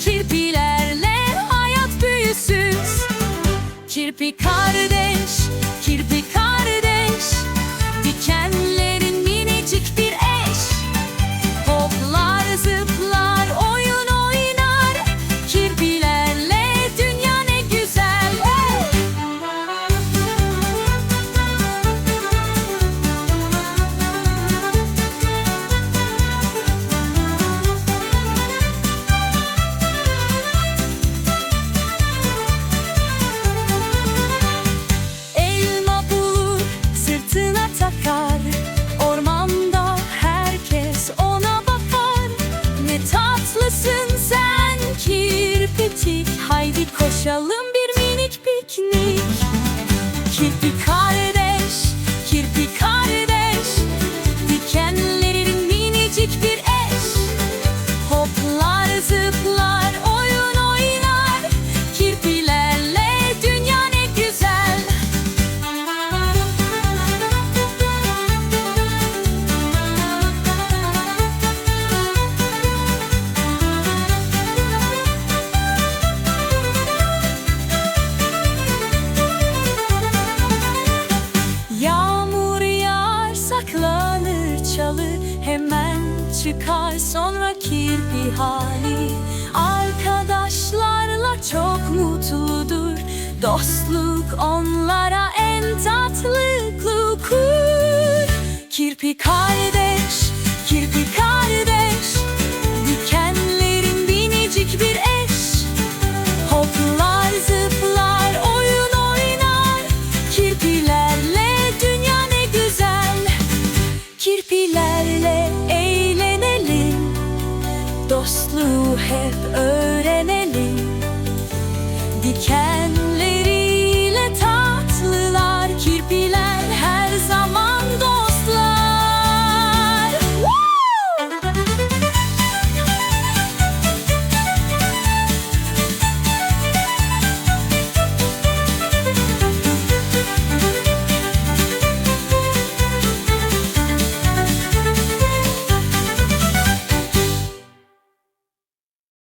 Cheers. takar. Ormanda herkes ona bakar. Ne tatlısın sen kirpitik. Haydi koşalım bir minik piknik. Saklanır çalır Hemen çıkar sonra kirpi hali. Arkadaşlarla çok mutludur Dostluk onlara en tatlı kur Kirpi kardeş, Dostluğu hep öğrenelim. Diken